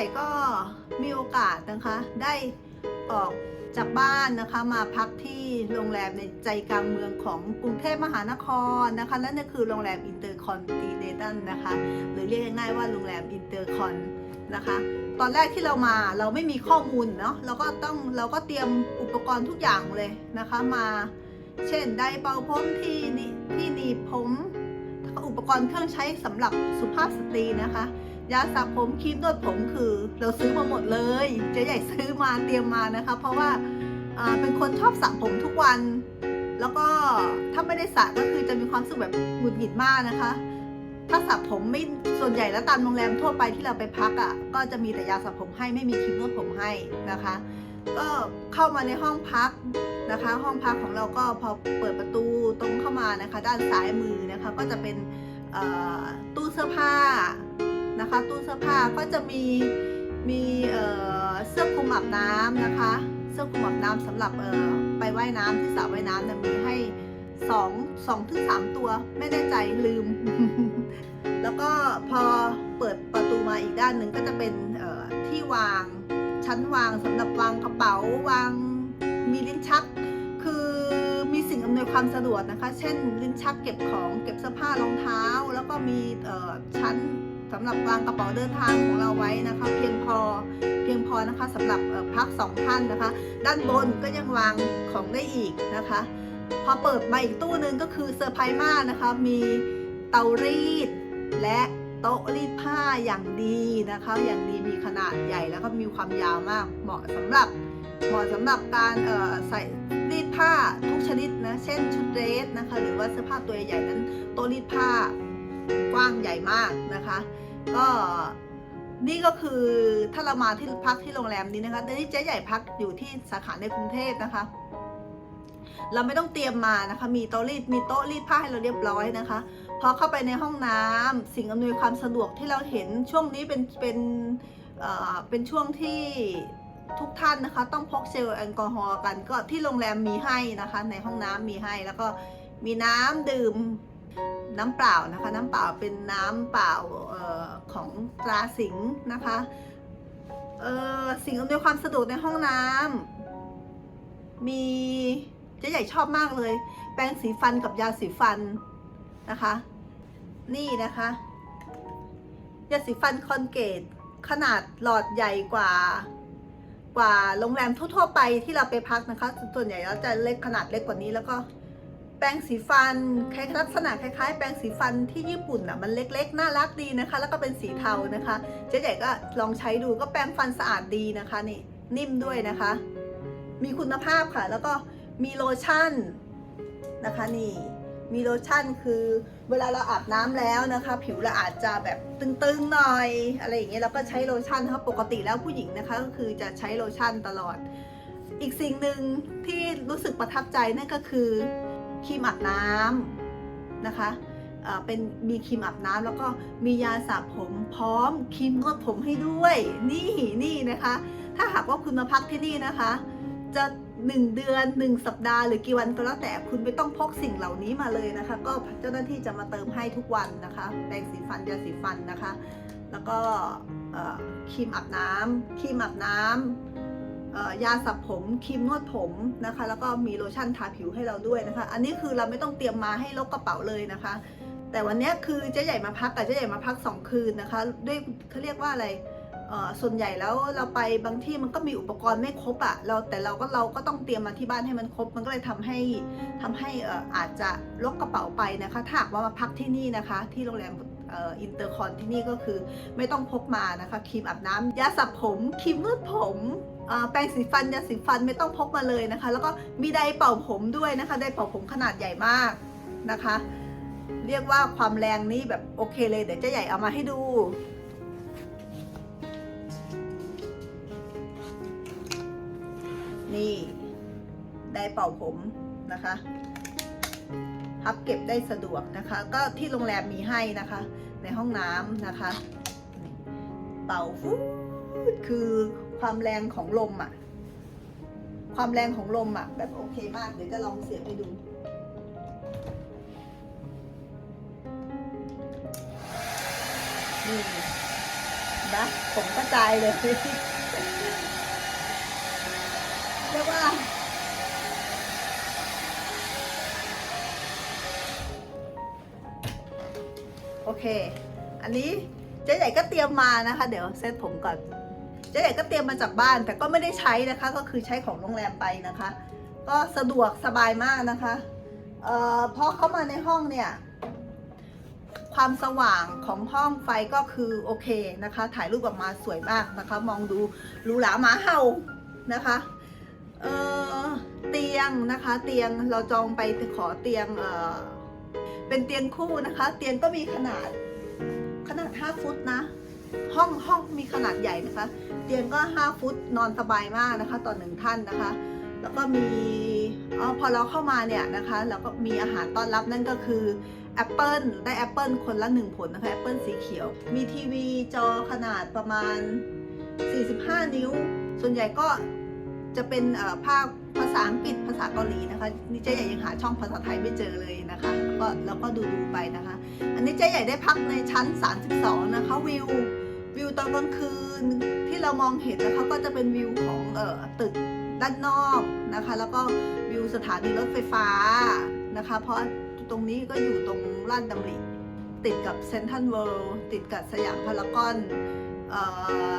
ญ่ก็มีโอกาสนะคะ ได้ออกจากบ้านนะคะมาพักที่โรงแรมในใจกลางเมืองของกรุงเทพมหานครนะคะนั่นก็คือโรงแรมอินเตอร์คอนติเนนตัลนะคะหรือเรียกง่ายๆว่าโรงแรมอินเตอร์คอนนะคะตอนแรกที่เรามาเราไม่มีข้อมูลเนาะเราก็ต้องเราก็เตรียมอุปกรณ์ทุกอย่างเลยนะคะมาเช่นไดเป่าผมที่นี่ที่หนีบผม อุปกรณ์เครื่องใช้สำหรับสุภาพสตรีนะคะ ยาสระผมครีมนวดผมคือ เราซื้อมาหมดเลยเจ๊ใหญ่ซื้อมาเตรียมมานะคะ เพราะว่าเป็นคนชอบสระผมทุกวัน แล้วก็ถ้าไม่ได้สระก็คือจะมีความสึกแบบหงุดหงิดมากนะคะ ถ้าสระผมไม่ส่วนใหญ่แล้วตามโรงแรมทั่วไปที่เราไปพักอะ่ะก็จะมีแต่ยาสระผมให้ไม่มีครีมนวดผมให้นะคะ ก็เข้ามาในห้องพักนะคะ ห้องพักของเราก็พอเปิดประตูตรงเข้ามานะคะ ด้านซ้ายมือนะคะก็จะเป็นตู้เสื้อผ้า นะคะ ตู้เสื้อผ้าก็จะมีมีเเสื้อคลุมอาบน้ำนะคะ เสื้อคลุมอาบน้ำสำหรับเอ่อไปว่ายน้ำที่สระว่ายน้ำเนี่ยมีให้สองสองถึงสามตัวไม่แน่ใจลืม แล้วก็พอเปิดประตูมาอีกด้านหนึ่งก็จะเป็นที่วางชั้นวางสำหรับวางกระเป๋าวางมีลิ้นชัก คือมีสิ่งอำนวยความสะดวกนะคะ เช่นลิ้นชักเก็บของเก็บเสื้อผ้ารองเท้า แล้วก็มีชั้น สำหรับวางกระเป๋าเดินทางของเราไว้นะคะ เพียงพอเพียงพอนะคะสำหรับพักสองท่านนะคะ ด้านบนก็ยังวางของได้อีกนะคะ พอเปิดมาอีกตู้หนึ่งก็คือเซอร์ไพรส์มากนะคะ มีเตารีดและโต๊ะรีดผ้าอย่างดีนะคะ อย่างดีมีขนาดใหญ่แล้วก็มีความยาวมาก เหมาะสำหรับเหมาะสำหรับการใส่รีดผ้าทุกชนิดนะ เช่นชุดเดรสนะคะ หรือว่าเสื้อผ้าตัวใหญ่ๆนั้นโต๊ะรีดผ้า กว้างใหญ่มากนะคะ ก็นี่ก็คือถ้าเรามาที่พักที่โรงแรมนี้นะคะแต่นี่เจ๊ใหญ่พักอยู่ที่สาขาในกรุงเทพนะคะ เราไม่ต้องเตรียมมานะคะ มีโต๊ะรีดมีโต๊ะรีดผ้าให้เราเรียบร้อยนะคะ พอเข้าไปในห้องน้ำสิ่งอำนวยความสะดวกที่เราเห็นช่วงนี้เป็นเป็นเอ่อเป็นช่วงที่ทุกท่านนะคะ ต้องพกเจลแอลกอฮอล์กันก็ที่โรงแรมมีให้นะคะ ในห้องน้ำมีให้แล้วก็มีน้ำดื่ม น้ำเปล่านะคะ น้ำเปล่าเป็นน้ำเปล่าออของตราสิงห์นะคะเออสิ่งอำนวยความสะดวกในห้องน้ำมีเจ๊ใหญ่ชอบมากเลย แปรงสีฟันกับยาสีฟันนะคะ นี่นะคะยาสีฟันคอนเกตขนาดหลอดใหญ่กว่ากว่าโรงแรมทั่วๆไปที่เราไปพักนะคะ ส่วนใหญ่แล้วจะเล็กขนาดเล็กกว่านี้แล้วก็ แปรงสีฟันคล้ายลักษณะคล้าย ๆ แปรงสีฟันที่ญี่ปุ่นอะมันเล็กๆ น่ารักดีนะคะ แล้วก็เป็นสีเทานะคะเจ๊ใหญ่ก็ลองใช้ดูก็แปรงฟันสะอาดดีนะคะนี่นิ่มด้วยนะคะ มีคุณภาพค่ะ แล้วก็มีโลชั่นนะคะนี่มีโลชั่นคือเวลาเราอาบน้ำแล้วนะคะ ผิวเราอาจจะแบบตึงๆหน่อยอะไรอย่างเงี้ยเราก็ใช้โลชั่นนะคะปกติแล้วผู้หญิงนะคะก็คือจะใช้โลชั่นตลอด อีกสิ่งหนึ่งที่รู้สึกประทับใจนั่นก็คือ ครีมอาบน้ำนะคะเป็นมีครีมอาบน้ำแล้วก็มียาสระผมพร้อมครีมนวดผมให้ด้วย นี่นี่นะคะ ถ้าหากว่าคุณมาพักที่นี่นะคะ จะหนึ่งเดือนหนึ่งสัปดาห์หรือกี่วันก็แล้วแต่คุณไม่ต้องพกสิ่งเหล่านี้มาเลยนะคะ ก็เจ้าหน้าที่จะมาเติมให้ทุกวันนะคะแปรงสีฟันยาสีฟันนะคะ แล้วก็ครีมอาบน้ำครีมอาบน้ำ ยาสระผมครีมนวดผมนะคะ แล้วก็มีโลชั่นทาผิวให้เราด้วยนะคะ อันนี้คือเราไม่ต้องเตรียมมาให้ลกกระเป๋าเลยนะคะ แต่วันนี้คือเจ๊ใหญ่มาพักกับเจ๊ใหญ่มาพักสองคืนนะคะ ด้วยเขาเรียกว่าอะไรส่วนใหญ่แล้วเราไปบางที่มันก็มีอุปกรณ์ไม่ครบอะ่ะเราแต่เราก็เราก็ต้องเตรียมมาที่บ้านให้มันครบ มันก็เลยทำให้ทำให้อาจจะลกกระเป๋าไปนะคะถ้าหากว่ามาพักที่นี่นะคะ ที่โรงแรมอินเตอร์คอนที่นี่ก็คือไม่ต้องพกมานะคะครีมอาบน้ำยาสระผมครีมนวดผม แปรงสีฟันยาสีฟันไม่ต้องพกมาเลยนะคะ แล้วก็มีไดเป่าผมด้วยนะคะไดเป่าผมขนาดใหญ่มากนะคะ เรียกว่าความแรงนี่แบบโอเคเลยเดี๋ยวเจะใหญ่เอามาให้ดูนี่ได้เป่าผมนะคะพับเก็บได้สะดวกนะคะ ก็ที่โรงแรมมีให้นะคะ ในห้องน้ำนะคะ เป่าฟูดคือ ความแรงของลมอะ่ะความแรงของลมอะแบบโอเคมากเดี๋ยวจะลองเสียบให้ดูนี่นะผมกระจายเลยเรียกว่าโอเค อันนี้เจ๊ใหญ่ก็เตรียมมานะคะ เดี๋ยวเซตผมก่อน เจ๊ใหญ่ก็เตรียมมาจากบ้าน แต่ก็ไม่ได้ใช้นะคะ ก็คือใช้ของโรงแรมไปนะคะ ก็สะดวกสบายมากนะคะเอ่อพอเข้ามาในห้องเนี่ย ความสว่างของห้องไฟก็คือโอเคนะคะ ถ่ายรูปออกมาสวยมากนะคะ มองดูหรูหราหมาเห่านะคะเอ่อเตียงนะคะ เตียงเราจองไปขอเตียงเอ่อเป็นเตียงคู่นะคะ เตียงก็มีขนาดขนาด 5 ฟุตนะ ห้องห้องมีขนาดใหญ่นะคะ เตียงก็ 5 ฟุตนอนสบายมากนะคะ ต่อหนึ่งท่านนะคะ แล้วก็มีออพอเราเข้ามาเนี่ยนะคะเราก็มีอาหารต้อนรับนั่นก็คือแอปเปิลได้แอปเปิลคนละหนึ่งผลนะคะแอปเปิลสีเขียว มีทีวีจอขนาดประมาณ 45 นิ้ว ส่วนใหญ่ก็จะเป็นภาค ภาษาอังกฤษภาษาเกาหลีนะคะนี่เจ๊ใหญ่ยังหาช่องภาษาไทยไม่เจอเลยนะคะแล้วก็แล้วก็ดูดูไปนะคะ อันนี้เจ๊ใหญ่ได้พักในชั้น 32 นะคะวิววิวตอนกลางคืนที่เรามองเห็นนะคะก็จะเป็นวิวของเอ่อตึกด้านนอกนะคะ แล้วก็วิวสถานีรถไฟฟ้านะคะ เพราะตรงนี้ก็อยู่ตรงลาดดำริติดกับเซนทรัลเวิลด์ติดกับสยามพารากอนอ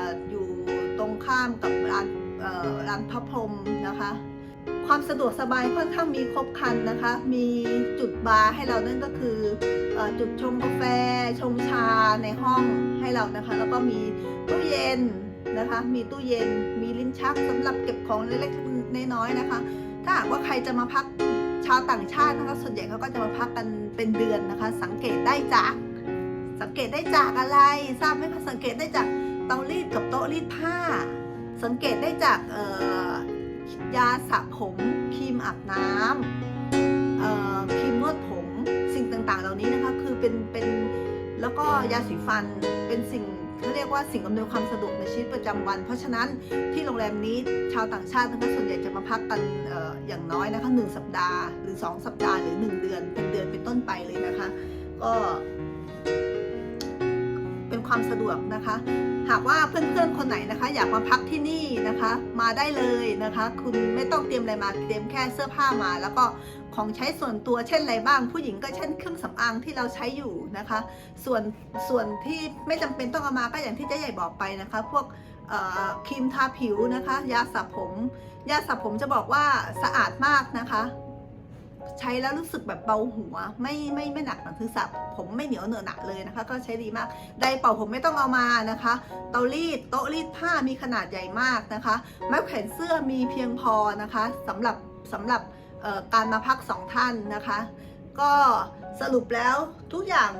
ออยู่ตรงข้ามกับร้านร้านพระพรหมนะคะ ความสะดวกสบายค่อนข้างมีครบครันนะคะ มีจุดบาร์ให้เรานั่นก็คืออจุดชงกาแฟ ชงชาในห้องให้เรานะคะ แล้วก็มีตู้เย็นนะคะ มีตู้เย็น มีลิ้นชักสำหรับเก็บของเล็กๆน้อยๆนะคะ ถ้าหากว่าใครจะมาพักชาวต่างชาตินะคะส่วนใหญ่เขาก็จะมาพักกันเป็นเดือนนะคะ สังเกตได้จาก สังเกตได้จากอะไร ทราบไหมคะสังเกตได้จากเตารีดกับโต๊ะรีดผ้า สังเกตได้จากเอ่อ ยาสระผมครีมอาบน้ำครีมนวดผมสิ่งต่างๆ เหล่านี้นะคะคือเป็นเป็นแล้วก็ยาสีฟันเป็นสิ่งเขาเรียกว่าสิ่งอำนวยความสะดวกในชีวิตประจำวัน เพราะฉะนั้นที่โรงแรมนี้ชาวต่างชาตินะคะส่วนใหญ่จะมาพักกันอออย่างน้อยนะคะหนึ่งสัปดาห์หรือ 2 สัปดาห์หรือ 1 เดือนเป็นเดือนเป็นต้นไปเลยนะคะ ก็ เป็นความสะดวกนะคะ หากว่าเพื่อนๆคนไหนนะคะ อยากมาพักที่นี่นะคะ มาได้เลยนะคะ คุณไม่ต้องเตรียมอะไรมาเตรียมแค่เสื้อผ้ามา แล้วก็ของใช้ส่วนตัวเช่นอะไรบ้าง ผู้หญิงก็เช่นเครื่องสำอางที่เราใช้อยู่นะคะ ส่วนส่วนที่ไม่จำเป็นต้องเอามาก็อย่างที่เจ๊ใหญ่บอกไปนะคะ พวกครีมทาผิวนะคะ ยาสระผม ยาสระผมจะบอกว่าสะอาดมากนะคะ ใช้แล้วรู้สึกแบบเบาหัว ไม่ไม่ไม่หนักหนังคือสับผมไม่เหนียวเหนอะหนะเลยนะคะ ก็ใช้ดีมากไดเป่าผมไม่ต้องเอามานะคะ เตารีดโต๊ะรีดผ้ามีขนาดใหญ่มากนะคะไม้แขวนเสื้อมีเพียงพอนะคะสำหรับสำหรับการมาพักสองท่านนะคะ ก็สรุปแล้วทุกอย่าง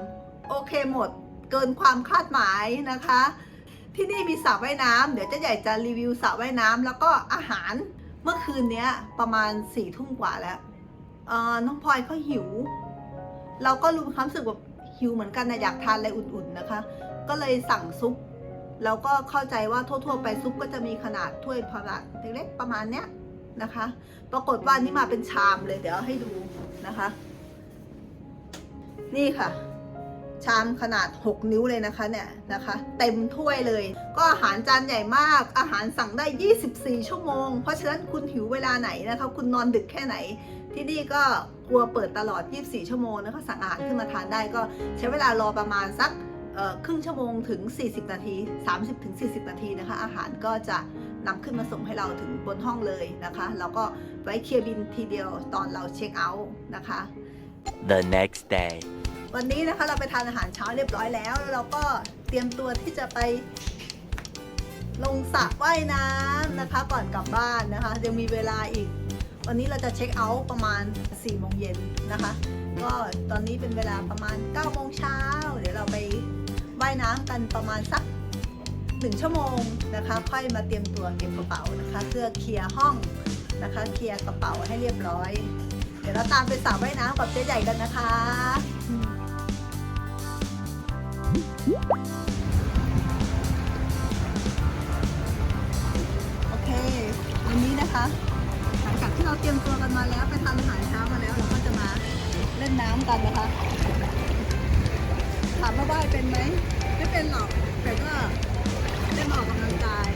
โอเคหมดเกินความคาดหมายนะคะ ที่นี่มีสระว่ายน้ำเดี๋ยวเจะใหญ่จะรีวิวสระว่ายน้ำแล้วก็อาหารเมื่อคืนเนี้ยประมาณสี่ทุ่มกว่าแล้ว น้องพลอยเขาหิว เราก็รู้ความรู้สึกแบบหิวเหมือนกันนะอยากทานอะไรอุ่นๆนะคะ ก็เลยสั่งซุปเราก็เข้าใจว่าทั่วๆไปซุปก็จะมีขนาดถ้วยขนาดเล็กๆประมาณเนี้ยนะคะ ปรากฏว่านี่มาเป็นชามเลยเดี๋ยวให้ดูนะคะ นี่ค่ะ ชามขนาด 6 นิ้วเลยนะคะเนี่ยนะคะ เต็มถ้วยเลย ก็อาหารจานใหญ่มาก อาหารสั่งได้ 24 ชั่วโมง เพราะฉะนั้นคุณหิวเวลาไหนนะคะ คุณนอนดึกแค่ไหน ที่นี่ก็ครัวเปิดตลอด 24 ชั่วโมงนะคะสั่งอาหารขึ้นมาทานได้ก็ใช้เวลารอประมาณสักเอ่อครึ่งชั่วโมงถึง 40 นาที 30 ถึง 40 นาทีนะคะ อาหารก็จะนำขึ้นมาส่งให้เราถึงบนห้องเลยนะคะแล้วก็ไว้เคลียร์บินทีเดียวตอนเราเช็คเอาท์นะคะ The next day. วันนี้นะคะเราไปทานอาหารเช้าเรียบร้อยแล้วแล้วเราก็เตรียมตัวที่จะไปลงสระว่ายน้ำนะคะ ก่อนกลับบ้านนะคะยังมีเวลาอีก วันนี้เราจะเช็คเอาท์ประมาณ4โมงเย็นนะคะ ก็ตอนนี้เป็นเวลาประมาณ9โมงเช้าเดี๋ยวเราไปว่ายน้ำกันประมาณสัก1ชั่วโมงนะคะ ค่อยมาเตรียมตัวเก็บกระเป๋านะคะเพื่อเคลียร์ห้องนะคะ เคลียร์กระเป๋าให้เรียบร้อย เดี๋ยวเราตามไปสระว่ายน้ำกับเจ๊ใหญ่กันนะคะ โอเค วันนี้นะคะ เตรียมตัวกันมาแล้วไปทานอาหารเช้ามาแล้วเราก็จะมาเล่นน้ำกันนะคะ ถามว่าว่ายเป็นไหมไม่เป็นหรอกแต่ก็เล่นออกกำลังกาย